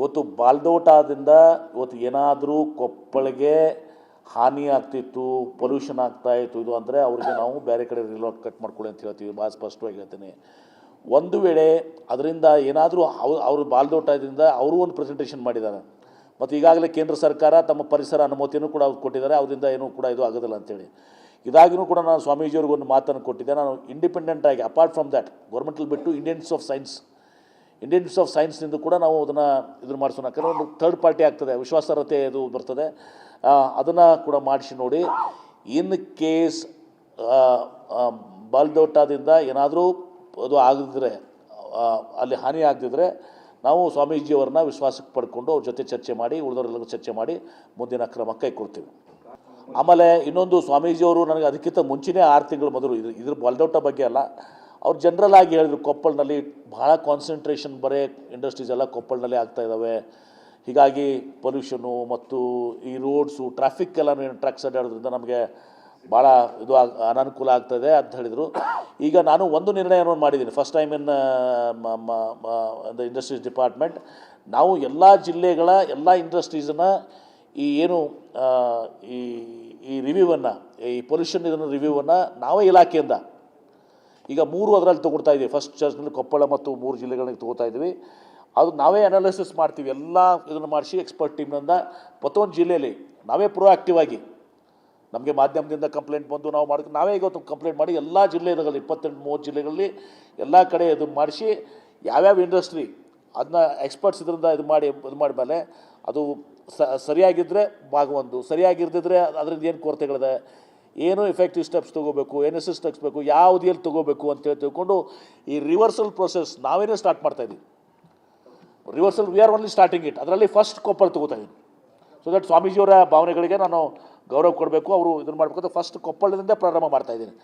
ಇವತ್ತು ಬಾಲ್ದೋಟಾದಿಂದ ಇವತ್ತು ಏನಾದರೂ ಕೊಪ್ಪಳಿಗೆ ಹಾನಿ ಆಗ್ತಿತ್ತು ಪೊಲ್ಯೂಷನ್ ಆಗ್ತಾ ಇತ್ತು, ಇದು ಅಂದರೆ ಅವ್ರಿಗೆ ನಾವು ಬೇರೆ ಕಡೆ ರಿಲೋಟ್ ಕಟ್ ಮಾಡ್ಕೊಳ್ಳಿ ಅಂತ ಹೇಳ್ತೀವಿ. ಭಾಳ ಸ್ಪಷ್ಟವಾಗಿ ಹೇಳ್ತೀನಿ. ಒಂದು ವೇಳೆ ಅದರಿಂದ ಏನಾದರೂ ಅವ್ರು, ಅವರು ಬಾಲ್ದೋಟದಿಂದ ಅವರು ಒಂದು ಪ್ರೆಸೆಂಟೇಷನ್ ಮಾಡಿದ್ದಾರೆ. ಮತ್ತು ಈಗಾಗಲೇ ಕೇಂದ್ರ ಸರ್ಕಾರ ತಮ್ಮ ಪರಿಸರ ಅನುಮತಿಯನ್ನು ಕೂಡ ಅವ್ರು ಕೊಟ್ಟಿದ್ದಾರೆ. ಅವರಿಂದ ಏನೂ ಕೂಡ ಇದು ಆಗೋದಿಲ್ಲ ಅಂತೇಳಿ. ಇದಾಗಿನೂ ಕೂಡ ನಾನು ಸ್ವಾಮೀಜಿಯವ್ರಿಗೆ ಒಂದು ಮಾತನ್ನು ಕೊಟ್ಟಿದ್ದೆ. ನಾನು ಇಂಡಿಪೆಂಡೆಂಟ್ ಆಗಿ ಅಪಾರ್ಟ್ ಫ್ರಮ್ ದ್ಯಾಟ್ ಗೌರ್ಮೆಂಟಲ್ಲಿ ಬಿಟ್ಟು Indians of science Indians of ಸೈನ್ಸ್ನಿಂದ ಕೂಡ ನಾವು ಅದನ್ನು ಇದನ್ನು ಮಾಡಿಸೋಣ. ಯಾಕಂದರೆ ಒಂದು ಥರ್ಡ್ ಪಾರ್ಟಿ ಆಗ್ತದೆ. ವಿಶ್ವಾಸಾರ್ಹತೆ ಇದು ಬರ್ತದೆ. ಅದನ್ನು ಕೂಡ ಮಾಡಿಸಿ ನೋಡಿ. ಇನ್ ಕೇಸ್ ಬಾಲ್ದೋಟದಿಂದ ಏನಾದರೂ ಅದು ಆಗದಿದ್ರೆ ಅಲ್ಲಿ ಹಾನಿ ಆಗದಿದ್ದರೆ ನಾವು ಸ್ವಾಮೀಜಿಯವರನ್ನ ವಿಶ್ವಾಸಕ್ಕೆ ಪಡ್ಕೊಂಡು ಅವ್ರ ಜೊತೆ ಚರ್ಚೆ ಮಾಡಿ ಉಳಿದವರೆಲ್ಲರೂ ಚರ್ಚೆ ಮಾಡಿ ಮುಂದಿನ ಕ್ರಮ ಕೈಗೊಳ್ತೀವಿ ಆಮೇಲೆ ಇನ್ನೊಂದು ಸ್ವಾಮೀಜಿಯವರು ನನಗೆ ಅದಕ್ಕಿಂತ ಮುಂಚೆನೇ ಆರು ತಿಂಗಳು ಮೊದಲು ಇದು ಇದ್ರ ಬಾಲ್ದೌಟ ಬಗ್ಗೆ ಅಲ್ಲ. ಅವ್ರು ಜನರಲ್ ಆಗಿ ಹೇಳಿದ್ರು ಕೊಪ್ಪಳನಲ್ಲಿ ಭಾಳ ಕಾನ್ಸಂಟ್ರೇಷನ್ ಬರೇ ಇಂಡಸ್ಟ್ರೀಸ್ ಎಲ್ಲ ಕೊಪ್ಪಳನಲ್ಲಿ ಆಗ್ತಾ ಇದ್ದಾವೆ ಹೀಗಾಗಿ ಪೊಲ್ಯೂಷನು ಮತ್ತು ಈ ರೋಡ್ಸು ಟ್ರಾಫಿಕ್ ಎಲ್ಲ ಟ್ರಕ್ಸ್ ಅಡ್ಡಾಡೋದ್ರಿಂದ ನಮಗೆ ಭಾಳ ಇದು ಅನನುಕೂಲ ಆಗ್ತದೆ ಅಂತ ಹೇಳಿದರು. ಈಗ ನಾನು ಒಂದು ನಿರ್ಣಯವನ್ನು ಮಾಡಿದ್ದೀನಿ. First time in the industries department ನಾವು ಎಲ್ಲ ಜಿಲ್ಲೆಗಳ ಎಲ್ಲ ಇಂಡಸ್ಟ್ರೀಸನ್ನು ಈ ಏನು ಈ ಈ ರಿವ್ಯೂವನ್ನು ಈ ಪೊಲ್ಯೂಷನ್ ಇದನ್ನು ರಿವ್ಯೂವನ್ನು ನಾವೇ ಇಲಾಖೆಯಿಂದ ಈಗ ಮೂರು ಅದರಲ್ಲಿ ತೊಗೊಳ್ತಾ ಇದ್ದೀವಿ. ಫಸ್ಟ್ ಚರ್ಚ್ನಲ್ಲಿ ಕೊಪ್ಪಳ ಮತ್ತು ಮೂರು ಜಿಲ್ಲೆಗಳಿಗೆ ತೊಗೋತಾ ಇದ್ದೀವಿ. ಅದು ನಾವೇ ಅನಾಲಿಸಿಸ್ ಮಾಡ್ತೀವಿ. ಎಲ್ಲ ಇದನ್ನು ಮಾಡಿಸಿ ಎಕ್ಸ್ಪರ್ಟ್ ಟೀಮ್ನಿಂದ ಪ್ರತಿಯೊಂದು ಜಿಲ್ಲೆಯಲ್ಲಿ ನಾವೇ ಪ್ರೊಆಕ್ಟಿವ್ ಆಗಿ ನಮಗೆ ಮಾಧ್ಯಮದಿಂದ ಕಂಪ್ಲೇಂಟ್ ಬಂದು ನಾವು ಮಾಡಿ, ನಾವೇ ಇವತ್ತು ಕಂಪ್ಲೇಂಟ್ ಮಾಡಿ ಎಲ್ಲ ಜಿಲ್ಲೆಗಳಲ್ಲಿ, ಇಪ್ಪತ್ತೆಂಟು, ಮೂವತ್ತು ಜಿಲ್ಲೆಗಳಲ್ಲಿ ಎಲ್ಲ ಕಡೆ ಇದು ಮಾಡಿಸಿ ಯಾವ್ಯಾವ ಇಂಡಸ್ಟ್ರಿ ಅದನ್ನ ಎಕ್ಸ್ಪರ್ಟ್ಸ್ ಇದರಿಂದ ಇದು ಮಾಡಿ, ಇದು ಮಾಡಿದ್ಮೇಲೆ ಅದು ಸರಿಯಾಗಿದ್ದರೆ ಭಾಗ ಒಂದು ಸರಿಯಾಗಿರ್ದಿದ್ರೆ ಅದರಿಂದ ಏನು ಕೊರತೆಗಳಿದೆ? ಏನು ಎಫೆಕ್ಟಿವ್ ಸ್ಟೆಪ್ಸ್ ತೊಗೋಬೇಕು ಎನ್ ಎಸ್ ಎಸ್ ತೆಗಿಸ್ಬೇಕು, ಯಾವ್ದು ಎಲ್ಲಿ ತೊಗೋಬೇಕು ಅಂತೇಳಿ ತಿಳ್ಕೊಂಡು ಈ ರಿವರ್ಸಲ್ ಪ್ರೊಸೆಸ್ ನಾವೇನೇ ಸ್ಟಾರ್ಟ್ ಮಾಡ್ತಾ ಇದ್ದೀವಿ. Reversal we are only starting it ಅದರಲ್ಲಿ ಫಸ್ಟ್ ಕೊಪ್ಪಳ ತೊಗೋತಾ ಇದ್ದೀನಿ. ಸೊ ದಟ್ ಸ್ವಾಮೀಜಿಯವರ ಭಾವನೆಗಳಿಗೆ ನಾನು ಗೌರವ ಕೊಡಬೇಕು, ಅವರು ಇದನ್ನು ಮಾಡಬೇಕು ಫಸ್ಟ್ ಕೊಪ್ಪಳದಿಂದ ಪ್ರಾರಂಭ ಮಾಡ್ತಾ ಇದ್ದೀನಿ.